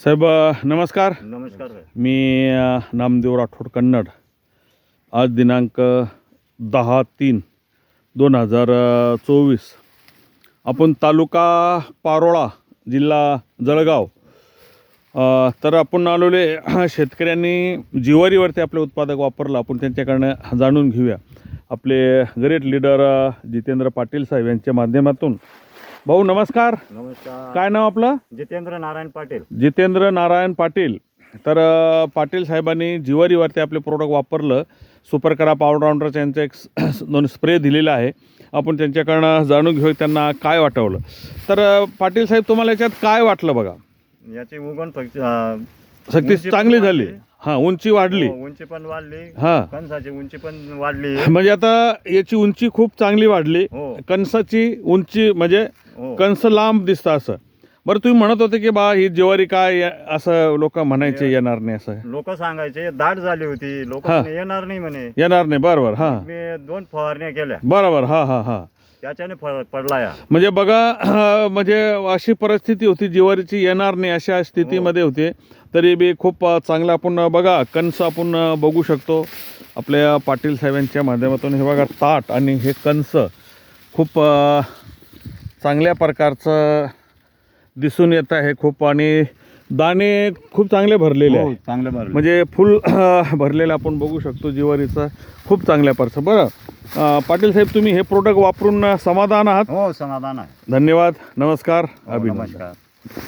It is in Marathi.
साहेब नमस्कार. नमस्कार मी नामदेव राठोड कन्नड. आज दिनांक दहा तीन दोन हजार चोवीस. आपण तालुका पारोळा जिल्हा जळगाव तर आपण आलेले शेतकऱ्यांनी जिवारीवरती आपले उत्पादक वापरलं. आपण त्यांच्याकडनं जाणून घेऊया. आपले ग्रेट लीडर जितेंद्र पाटील साहेब यांच्या माध्यमातून भाऊ नमस्कार. नमस्कार. काय नाव आपलं? जितेंद्र नारायण पाटील. जितेंद्र नारायण पाटील. तर पाटील साहेबांनी जिवारीवरती आपले प्रोडक्ट वापरलं. सुपर करा ऑलराऊंडरचा यांचा एक दोन स्प्रे दिलेला आहे. आपण त्यांच्याकडनं जाणून घेऊ त्यांना काय वाटवलं. तर पाटील साहेब तुम्हाला याच्यात काय वाटलं बघा? याची अं, सक्ती चांगली झाली. हां उंची वाढली. हो, उंची पण वाढली. हां. कणसाची उंची पण वाढली. म्हणजे आता याची उंची खूप चांगली वाढली. हो. कणसाची उंची म्हणजे हो. कंस लांब दिसतं असं. बरं तुम्ही म्हणत होते की बा ही ज्वारी काय या- असं लोक म्हणायचे येणार नाही असं. लोक सांगायचे दाट झाली होती. लोक हा. येणार नाही म्हणे. येणार नाही बरोबर हां. मी दोन फवारण्या केल्या. बरोबर हां हां हां. त्याच्याने फरक पडला या. म्हणजे बघा म्हणजे अशी परिस्थिती होती जिवारीची येणार नाही अशा स्थितीमध्ये होते. तरी बी खूप चांगलं आपण बघा कंस आपण बघू शकतो. आपल्या पाटील साहेबांच्या माध्यमातून हे बघा ताट आणि हे कंस खूप चांगल्या प्रकारचं दिसून येत आहे खूप आणि दाणे खूप चांगले भरलेले आहे. हो, चांगलं भरलं म्हणजे फुल भरलेलं आपण बघू शकतो जिवारीचं खूप चांगल्या परचं बरं पाटील साहेब तुम्ही हे प्रोडक्ट वापरून समाधान आहात? हो समाधान आहे. धन्यवाद नमस्कार हो, अभिनंदन. नमस्कार.